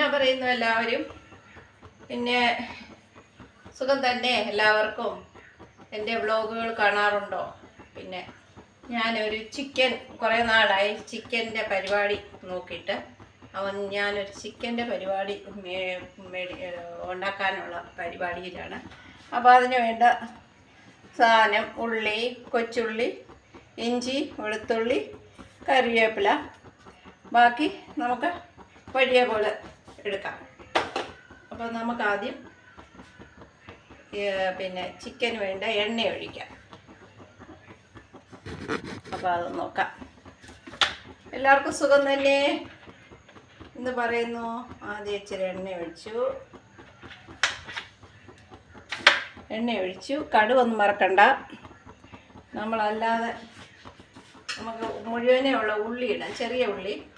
എന്നാ പറയുന്നു എല്ലാവരും. പിന്നെ സുഖം തന്നെ എല്ലാവർക്കും. എന്റെ വ്ളോഗുകൾ കാണാറുണ്ടോ? പിന്നെ ഞാനൊരു ചിക്കൻ കുറേ നാളായി ചിക്കന്റെ പരിപാടി നോക്കിയിട്ട്. അവൻ ഞാനൊരു ചിക്കന്റെ പരിപാടി ഉണ്ടാക്കാനുള്ള പരിപാടിയിലാണ്. അപ്പോൾ അതിന് വേണ്ട സാധനം ഉള്ളി കൊച്ചുള്ളി ഇഞ്ചി വെളുത്തുള്ളി കറിവേപ്പില. ബാക്കി നമുക്ക് വഴിയെ പോലെ എടുക്കാം. അപ്പോൾ നമുക്ക് ആദ്യം പിന്നെ ചിക്കൻ വേണ്ട എണ്ണ ഒഴിക്കാം. അപ്പോൾ അത് നോക്കാം. എല്ലാവർക്കും സുഖം തന്നെ? എന്ന് പറയുന്നു. ആദ്യം ഇച്ചിരി എണ്ണ ഒഴിച്ചു. എണ്ണ ഒഴിച്ചു. കടുവൊന്നും മറക്കണ്ട. നമ്മളല്ലാതെ നമുക്ക് മുഴുവനേ ഉള്ള ഉള്ളി ഇടാം. ചെറിയ ഉള്ളി.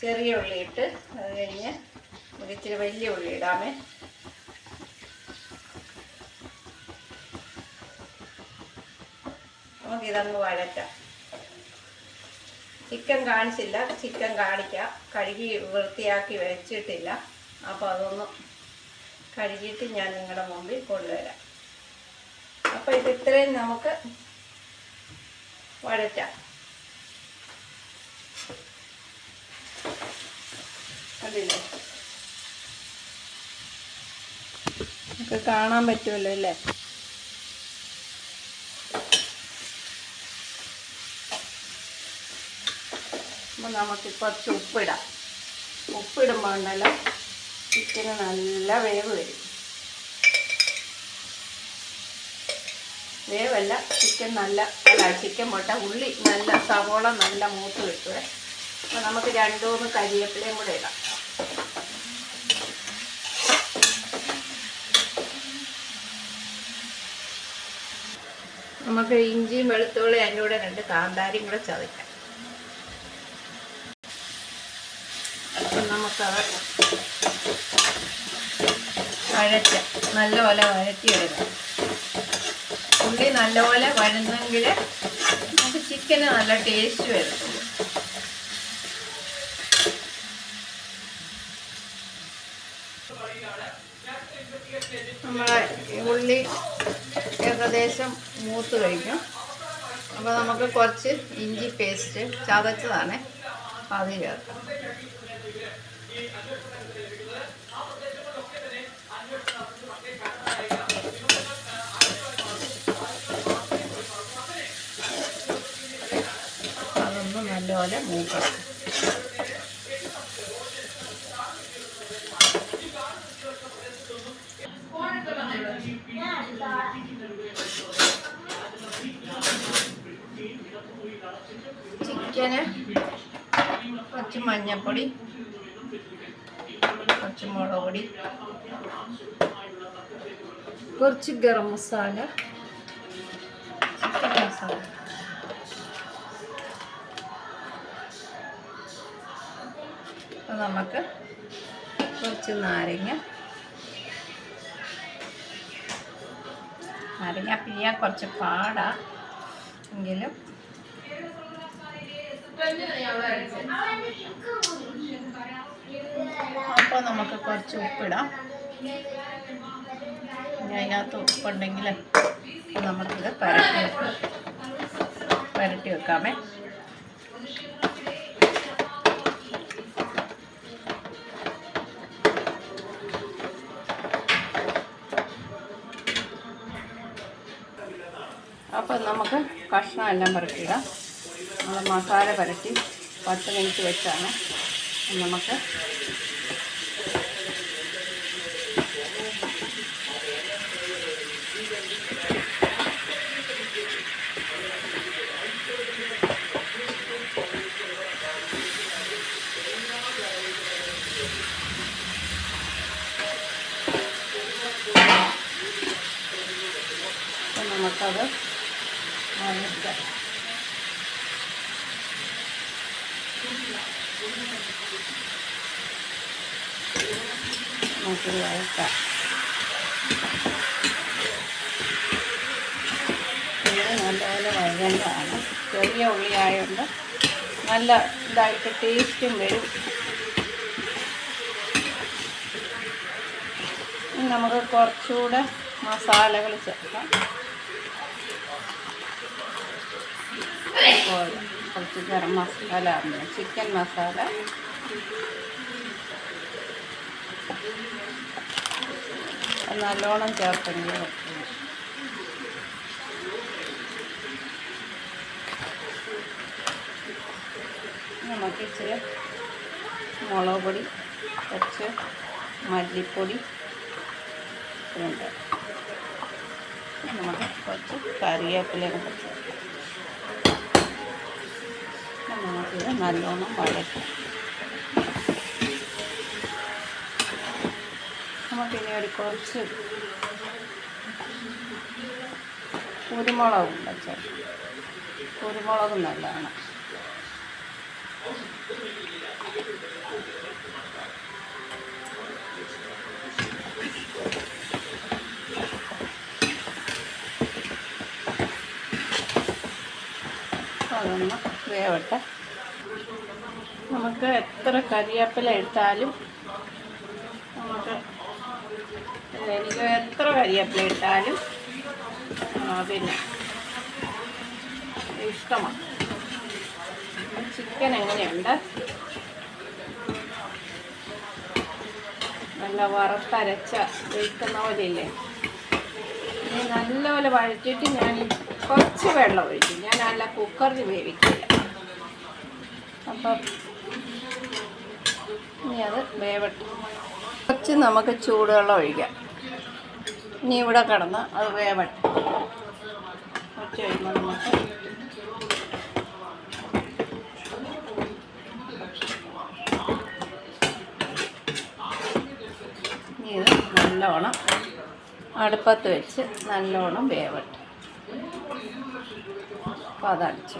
ചെറിയ ഉള്ളി ഇട്ട് അത് കഴിഞ്ഞ് ഇച്ചിരി വലിയ ഉള്ളി ഇടാമേ. നമുക്കിതങ്ങ് വഴറ്റാം. ചിക്കൻ കാണിച്ചില്ല. ചിക്കൻ കാണിക്കാം. കഴുകി വൃത്തിയാക്കി വെച്ചിട്ടില്ല. അപ്പോൾ അതൊന്ന് കഴുകിയിട്ട് ഞാൻ നിങ്ങളുടെ മുമ്പിൽ കൊണ്ടുവരാം. അപ്പോൾ ഇത് ഇത്രയും നമുക്ക് വഴറ്റാം. കണ്ടില്ലേ? നമുക്ക് കാണാൻ പറ്റുമല്ലോ അല്ലേ? അപ്പോൾ നമുക്ക് കുറച്ച് ഉപ്പിടാം. ഉപ്പിടുമ്പോൾ ഉണ്ടല്ലോ ചിക്കന് നല്ല വേവ് വരും. വേവല്ല ചിക്കൻ നല്ല അല്ല ചിക്കൻ മുട്ട ഉള്ളി നല്ല സവോള നല്ല മൂത്ത് കിട്ടുമേ അപ്പോൾ നമുക്ക് രണ്ടു മൂന്ന് കരിവേപ്പിലയും കൂടെ ഇടാം. നമുക്ക് ഇഞ്ചിയും വെളുത്തുള്ളി അതിന്റെ കൂടെ രണ്ട് കാന്താരിയും കൂടെ ചതയ്ക്കാം. അപ്പം നമുക്കത് വഴറ്റ നല്ലപോലെ വഴറ്റിയെടുക്കാം. ഉള്ളി നല്ലപോലെ വഴന്നെങ്കിൽ നമുക്ക് ചിക്കന് നല്ല ടേസ്റ്റ് വരത്തുള്ളൂ നമ്മളെ ഉള്ളി ഏകദേശം മൂത്ത് കഴിഞ്ഞു. അപ്പോൾ നമുക്ക് കുറച്ച് ഇഞ്ചി പേസ്റ്റ് ചതച്ചതാണ്. അത് ചേർക്കാം. അതൊന്ന് നല്ലപോലെ മൂക്കണം ചിക്കന് കുറച്ച് മഞ്ഞൾപ്പൊടി കുറച്ച് മുളക് പൊടി കുറച്ച് ഗരം മസാല. ചിക്കൻ മസാല. അപ്പോൾ നമുക്ക് കുറച്ച് നാരങ്ങ. നാരങ്ങ പിഴിയാൻ കുറച്ച് പാടാ. എങ്കിലും അപ്പോൾ നമുക്ക് കുറച്ച് ഉപ്പിടാം. അതിനകത്ത് ഉപ്പുണ്ടെങ്കിൽ നമുക്കിത് പരട്ടി പരട്ടി വെക്കാമേ. അപ്പോൾ നമുക്ക് കഷ്ണം എല്ലാം പരട്ടിയിടാം നമ്മൾ മസാല പരട്ടി പത്ത് മിനിറ്റ് വെച്ചാണ്. നമുക്ക് നമുക്കത് വഴറ്റാം. നമുക്ക് വഴക്കാം ഇത് നല്ലപോലെ വഴകേണ്ടതാണ് ചെറിയ ഉള്ളി ആയതുകൊണ്ട് നല്ല ഇതായിട്ട് ടേസ്റ്റും വരും. നമുക്ക് കുറച്ചുകൂടെ മസാലകൾ ചേർക്കാം. കുറച്ച് ഗരം മസാല ചിക്കൻ മസാല നല്ലോണം പറ്റും. നമുക്ക് ഇച്ചിരി മുളക് പൊടി കുറച്ച് മല്ലിപ്പൊടി ഉണ്ട് നമുക്ക് കുറച്ച് കറിവേപ്പിലയും കുറച്ച് നമുക്കിത് നല്ലോണം വഴറ്റും. നമുക്കിനി ഒരു കുറച്ച് കുരുമുളകും വെച്ചാൽ കുരുമുളക് നല്ലതാണ്. അതൊന്ന് വേവട്ടെ. നമുക്ക് എത്ര കറിവേപ്പില എടുത്താലും നമുക്ക് എനിക്ക് എത്ര കരിയപ്പിള ഇട്ടാലും പിന്നെ ഇഷ്ടമാണ്. ചിക്കൻ എങ്ങനെയുണ്ട്? നല്ല വറുത്തരച്ച വെക്കുന്ന പോലെ ഇല്ലേ ഇനി നല്ലപോലെ വഴറ്റിയിട്ട് ഞാൻ കുറച്ച് വെള്ളം ഒഴിക്കും. ഞാൻ നല്ല കുക്കറിൽ വേവിക്കില്ല. അപ്പം ഇനി അത് വേവട്ടെ. കുറച്ച് നമുക്ക് ചൂടുവെള്ളം ഒഴിക്കാം. ഇനി ഇവിടെ കിടന്ന് അത് വേവട്ടെ. ഇത് നല്ലോണം അടുപ്പത്ത് വെച്ച് നല്ലോണം വേവട്ടെ. അപ്പോൾ അതടിച്ചു.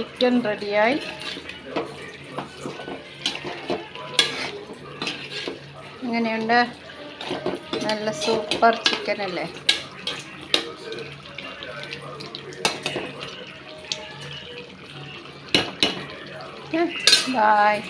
ചിക്കൻ റെഡിയായി. എങ്ങനെയുണ്ട്? നല്ല സൂപ്പർ ചിക്കൻ അല്ലേ? ബായ്